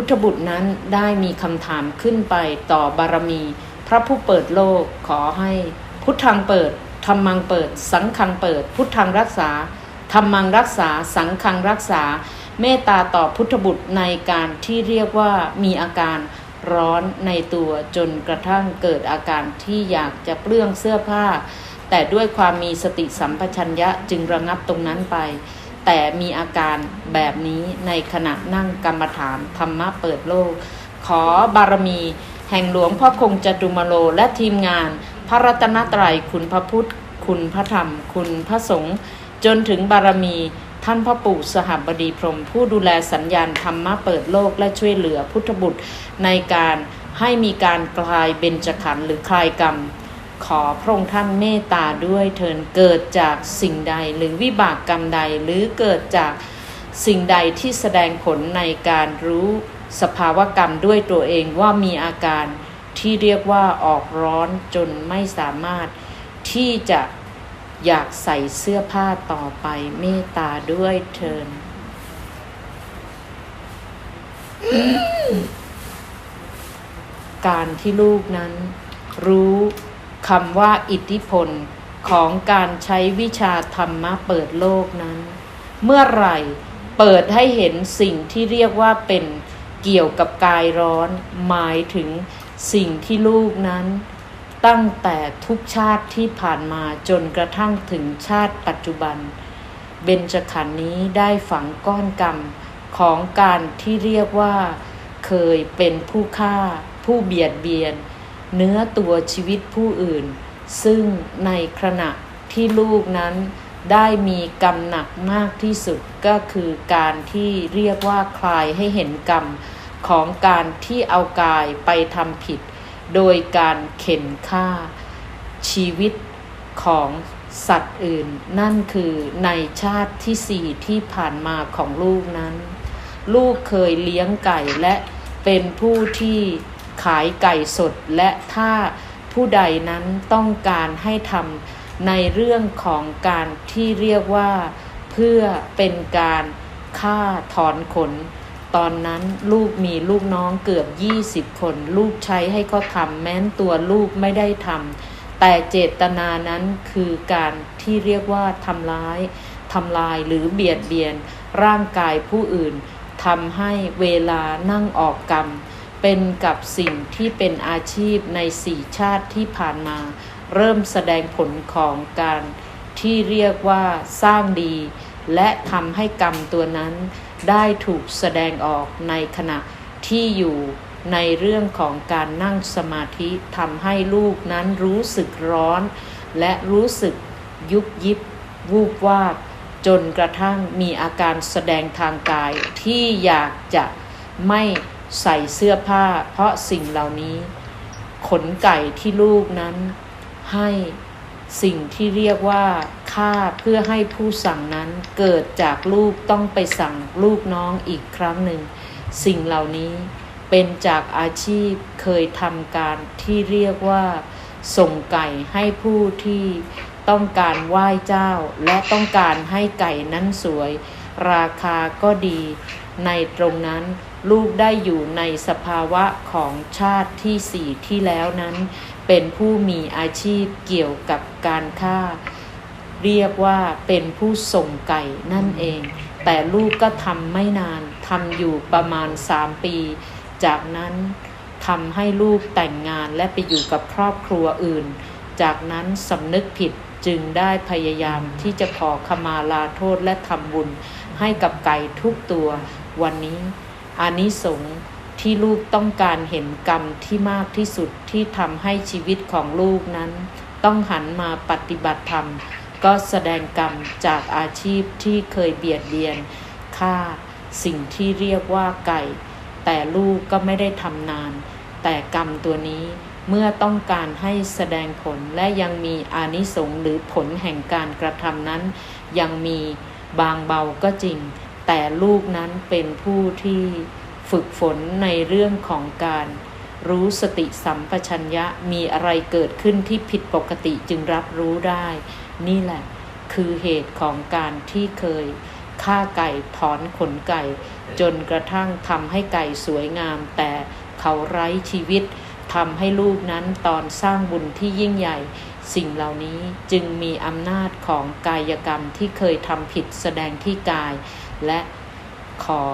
พุทธบุตรนั้นได้มีคำถามขึ้นไปต่อบารมี พระผู้เปิดโลกขอให้ พุทธังเปิดธรรมังเปิด สังฆังเปิด พุทธังรักษาธรรมังรักษา สังฆังรักษา เมตตาต่อพุทธบุตรในการที่เรียกว่ามีอาการร้อนในตัวจนกระทั่งเกิดอาการที่อยากจะเปลื้องเสื้อผ้า แต่ด้วยความมีสติสัมปชัญญะจึงระงับตรงนั้นไป แต่มีอาการแบบนี้ในขณะนั่งกรรมฐานธรรมะเปิดโลก ขอบารมี แห่งหลวงพ่อคงจตุมโลและทีมงาน พระรัตนตรัยคุณพระพุทธ คุณพระธรรม คุณพระสงฆ์จนถึงบารมีท่านพ่อปู่สหบดีพรม ผู้ดูแลสัญญาณธรรมะเปิดโลกและช่วยเหลือพุทธบุตรในการให้มีการคลายเบญจขันธ์หรือคลายกรรม ขอพระองค์ท่านเมตตาด้วยเถินเกิดจากสิ่งใดหรือวิบากกรรมใดหรือเกิดจากสิ่งใดที่แสดงผลในการรู้สภาวกรรมด้วยตัวเองว่ามีอาการที่เรียกว่าออกร้อนจนไม่สามารถที่จะอยากใส่เสื้อผ้าต่อไปเมตตาด้วยเถินการที่ลูกนั้นรู้ คำว่าอิทธิพลของการใช้วิชาธรรมะเปิดโลกนั้น เมื่อไหร่เปิดให้เห็นสิ่งที่เรียกว่าเป็นเกี่ยวกับกายร้อน หมายถึงสิ่งที่ลูกนั้น ตั้งแต่ทุกชาติที่ผ่านมาจนกระทั่งถึงชาติปัจจุบัน เบญจขันธ์นี้ได้ฝังก้อนกรรมของการที่เรียกว่า เคยเป็นผู้ฆ่า ผู้เบียดเบียน เนื้อตัวชีวิตผู้อื่น ซึ่งในขณะที่ลูกนั้นได้มีกรรมหนักมากที่สุดก็คือการที่เรียกว่าคลายให้เห็นกรรมของการที่เอากายไปทำผิด โดยการเข็นฆ่า ชีวิตของสัตว์อื่น นั่นคือในชาติที่สี่ที่ผ่านมาของลูกนั้น ลูกเคยเลี้ยงไก่และเป็นผู้ที่ ขายไก่สดและถ้าผู้ใดนั้นต้องการให้ทำในเรื่องของการที่เรียกว่า เพื่อเป็นการฆ่าถอนขน ตอนนั้นลูกมีลูกน้องเกือบ 20 คน ลูกใช้ให้เขาทำแม้นตัวลูกไม่ได้ทำแต่เจตนานั้นคือการที่เรียกว่าทำร้ายทำลายหรือเบียดเบียนร่างกายผู้อื่นทำให้เวลานั่งออกกรรม เป็นกับสิ่งที่เป็นอาชีพในสี่ชาติที่ผ่านมา เริ่มแสดงผลของการที่เรียกว่าสร้างดี และทำให้กรรมตัวนั้น ได้ถูกแสดงออกในขณะที่อยู่ในเรื่องของการนั่งสมาธิทำให้ลูกนั้นรู้สึกร้อน และรู้สึกยุบยิบ วูบวาบจนกระทั่งมีอาการแสดงทางกายที่อยากจะไม่ ใส่เสื้อผ้า เพราะสิ่งเหล่านี้ ขนไก่ที่ลูกนั้น ให้สิ่งที่เรียกว่าฆ่าเพื่อให้ผู้สั่งนั้นเกิดจากลูกต้องไปสั่งลูกน้องอีกครั้งหนึ่ง สิ่งเหล่านี้เป็นจากอาชีพเคยทำการที่เรียกว่า ส่งไก่ให้ผู้ที่ต้องการไหว้เจ้า และต้องการให้ไก่นั้นสวย ราคาก็ดี ในตรงนั้น ลูกได้อยู่ในสภาวะของชาติที่สี่ที่แล้วนั้น เป็นผู้มีอาชีพเกี่ยวกับการฆ่า เรียกว่าเป็นผู้ส่งไก่นั่นเอง แต่ลูกก็ทำไม่นานทำอยู่ประมาณสามปี จากนั้นทำให้ลูกแต่งงานและไปอยู่กับครอบครัวอื่น จากนั้นสำนึกผิดจึงได้พยายามที่จะขอขมาลาโทษและทำบุญให้กับไก่ทุกตัว วันนี้ อานิสงส์ที่ลูกต้องการเห็นกรรมที่มากที่สุดที่ทำให้ชีวิตของลูกนั้น ต้องหันมาปฏิบัติธรรม ก็แสดงกรรมจากอาชีพที่เคยเบียดเบียนฆ่าสิ่งที่เรียกว่าไก่ แต่ลูกก็ไม่ได้ทำนาน แต่กรรมตัวนี้เมื่อต้องการให้แสดงผลและยังมีอานิสงส์หรือผลแห่งการกระทำนั้น ยังมีบางเบาก็จริง แต่ลูกนั้นเป็นผู้ที่ฝึกฝนในเรื่องของการรู้สติสัมปชัญญะมีอะไรเกิดขึ้นที่ผิดปกติจึงรับรู้ได้ นี่แหละ คือเหตุของการที่เคยฆ่าไก่ถอนขนไก่ จนกระทั่งทำให้ไก่สวยงาม แต่เขาไร้ชีวิตทำให้ลูกนั้นตอนสร้างบุญที่ยิ่งใหญ่ สิ่งเหล่านี้จึงมีอำนาจของกายกรรมที่เคยทำผิดแสดงที่กาย และขอ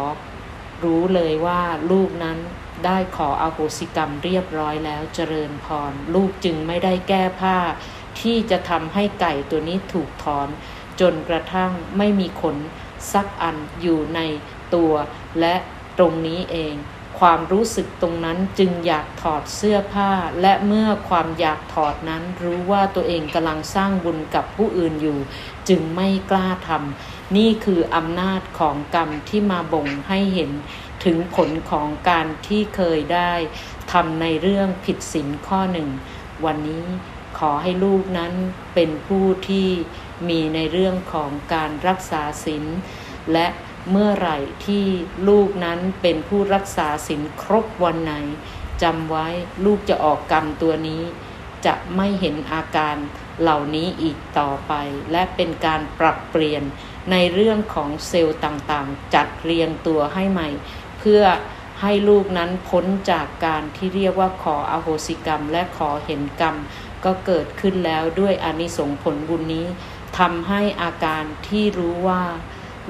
รู้เลยว่าลูกนั้นได้ขออโหสิกรรมเรียบร้อยแล้วเจริญพร ลูกจึงไม่ได้แก้ผ้า ที่จะทำให้ไก่ตัวนี้ถูกถอน จนกระทั่งไม่มีขนสักอันอยู่ในตัว และตรงนี้เอง ความรู้สึกตรงนั้นจึงอยากถอดเสื้อผ้า และเมื่อความอยากถอดนั้นรู้ว่าตัวเองกำลังสร้างบุญกับผู้อื่นอยู่ จึงไม่กล้าทำนี่คืออำนาจของกรรมที่มาบ่งให้เห็นถึงผลของการที่เคยได้ทำในเรื่องผิดศีลข้อหนึ่ง วันนี้ขอให้ลูกนั้นเป็นผู้ที่มีในเรื่องของการรักษาศีลและ เมื่อไหร่ที่ลูกนั้นเป็นผู้รักษาศีลครบวันไหนจำไว้ลูกจะออกกรรมตัวนี้ จะไม่เห็นอาการเหล่านี้อีกต่อไป และเป็นการปรับเปลี่ยนในเรื่องของเซลล์ต่างๆ จัดเรียงตัวให้ใหม่ เพื่อให้ลูกนั้นพ้นจากการที่เรียกว่าขออโหสิกรรม และขอเห็นกรรม ก็เกิดขึ้นแล้วด้วยอานิสงส์ผลบุญนี้ทำให้อาการที่รู้ว่า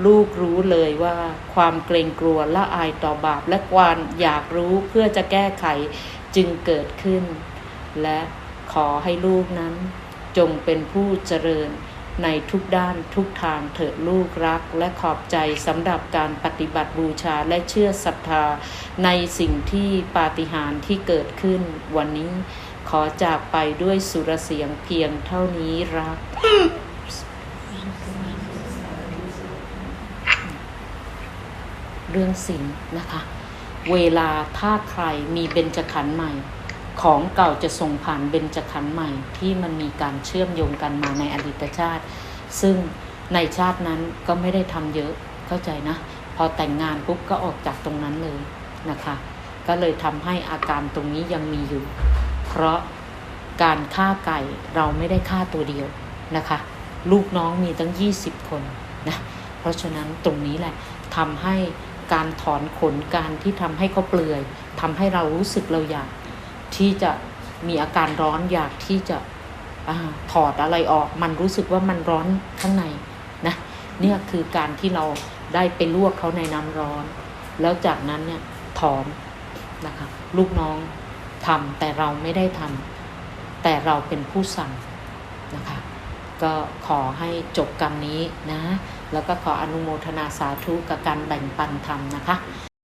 ลูกรู้เลยว่าความเกรงกลัวละอายต่อบาปและความอยากรู้เพื่อจะแก้ไขจึงเกิดขึ้น และขอให้ลูกนั้น จงเป็นผู้เจริญในทุกด้านทุกทางเถิดลูกรักและขอบใจสำหรับการปฏิบัติบูชาและเชื่อศรัทธา ในสิ่งที่ปาฏิหาริย์ที่เกิดขึ้น วันนี้ขอจากไปด้วยสุรเสียงเพียงเท่านี้รัก เรื่องศีลนะคะ เวลาถ้าใครมีเบญจขันธ์ใหม่ ของเก่าจะส่งผ่านเบญจขันธ์ใหม่ ที่มันมีการเชื่อมโยงกันมาในอดีตชาติ ซึ่งในชาตินั้นก็ไม่ได้ทำเยอะเข้าใจนะ พอแต่งงานปุ๊บก็ออกจากตรงนั้นเลยนะคะ ก็เลยทำให้อาการตรงนี้ยังมีอยู่ เพราะการฆ่าไก่เราไม่ได้ฆ่าตัวเดียวนะคะ ลูกน้องมีตั้ง 20 คนนะ เพราะฉะนั้นตรงนี้แหละทำให้ การถอนขนการที่ทำให้เขาเปลือยทำให้เรารู้สึกเราอยาก ที่จะมีอาการร้อนอยากที่จะอถอดอะไรออก มันรู้สึกว่ามันร้อนข้างในนะเนี่ยคือการที่เราได้ไปลวกเขาในน้ำร้อน แล้วจากนั้นเนี่ยถอนนะคะลูกน้องทำแต่เราไม่ได้ทำแต่เราเป็นผู้สั่งนะคะก็ขอให้จบกรรมนี้นะ แล้วก็ขออนุโมทนาสาธุกับการแบ่งปันธรรมนะคะ